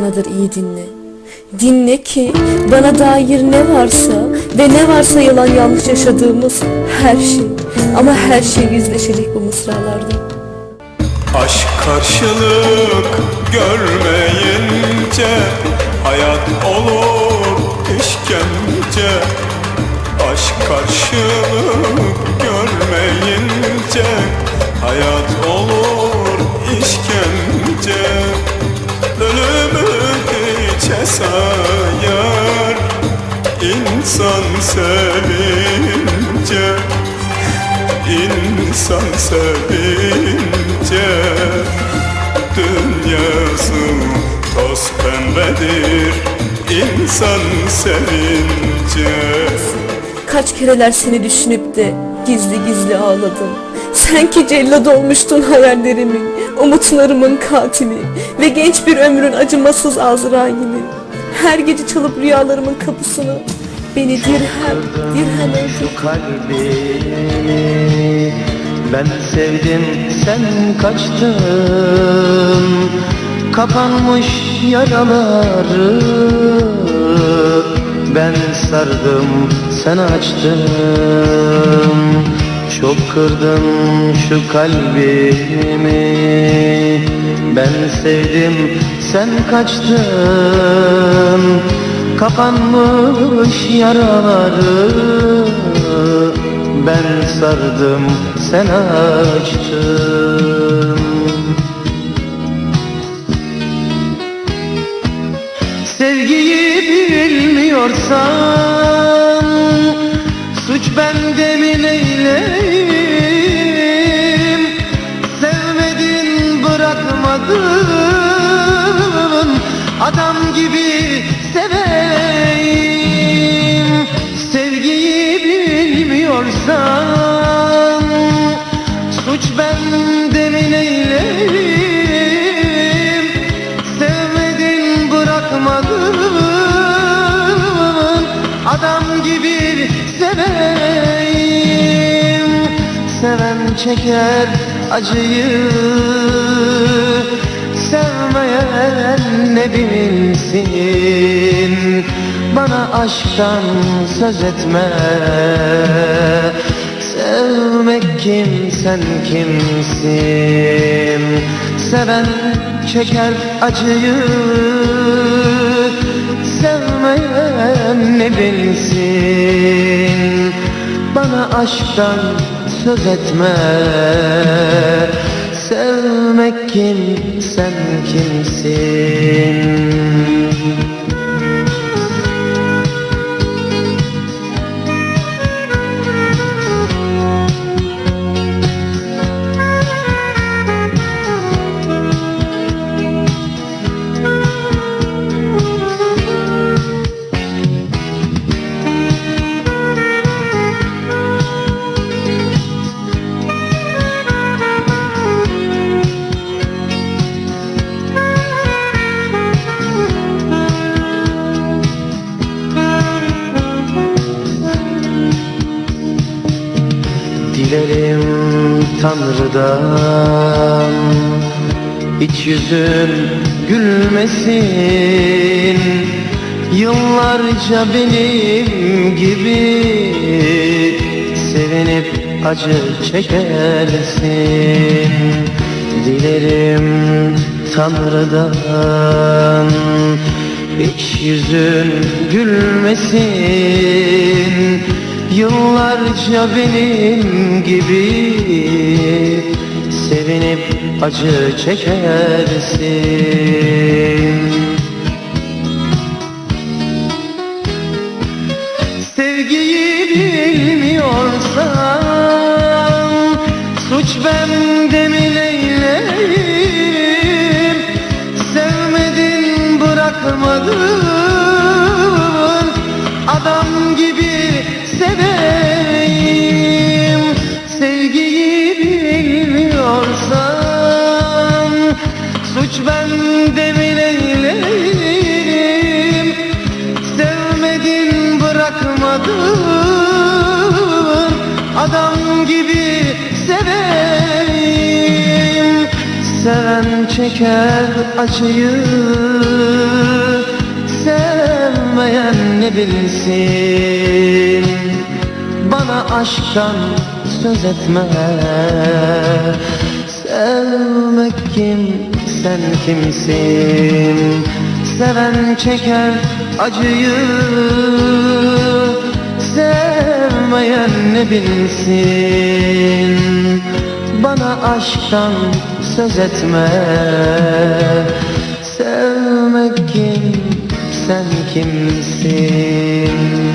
banadır iyi dinle. Dinle ki bana dair ne varsa ve ne varsa yalan yanlış yaşadığımız her şey ama her şey yüzleşecek bu mısralarda. Aşk karşılık görmeyince Hayat olur işkence Aşk karşılık görmeyince Hayat sayar. İnsan sevince İnsan sevince Dünyası toz pembedir. İnsan sevince. Kaç kereler seni düşünüp de gizli gizli ağladım. Sen ki cellat olmuştun hayallerimin, umutlarımın katili ve genç bir ömrün acımasız Azrail'i. Her gece çalıp rüyalarımın kapısını beni dirhem, dirhem. Şu kalbimi ben sevdim sen kaçtın Kapanmış yaraları ben sardım sen açtın Çok kırdın şu kalbimi. Ben sevdim sen kaçtın. Kapanmış yaraları. Ben sardım sen açtın. Sevgiyi bilmiyorsan bırakmadın Adam gibi seveyim. Sevgiyi bilmiyorsan Suç bende mi neyleyim Sevmedin bırakmadın. Adam gibi seveyim. Seven çeker acıyı Sevmeyen ne bilsin? Bana aşktan söz etme. Sevmek kim sen kimsin? Seven çeker acıyı. Sevmeyen ne bilsin? Bana aşktan söz etme Sevmek kim sen kimsin Dilerim Tanrı'dan. Hiç yüzün gülmesin. Yıllarca benim gibi Sevinip acı çekersin. Dilerim Tanrı'dan. Hiç yüzün gülmesin Yıllarca benim gibi Sevinip acı çekersin. Sevgiyi bilmiyorsan Suç bende Sevmedin bırakmadın. Adam gibi seveyim. Seven çeker acıyı. Ne bilsin. Bana aşktan söz etme. Sevmek kim? Sen kimsin? Seven çeker acıyı Sevmeyen ne bilsin? Bana aşktan söz etme. Sevmek kim sen kimsin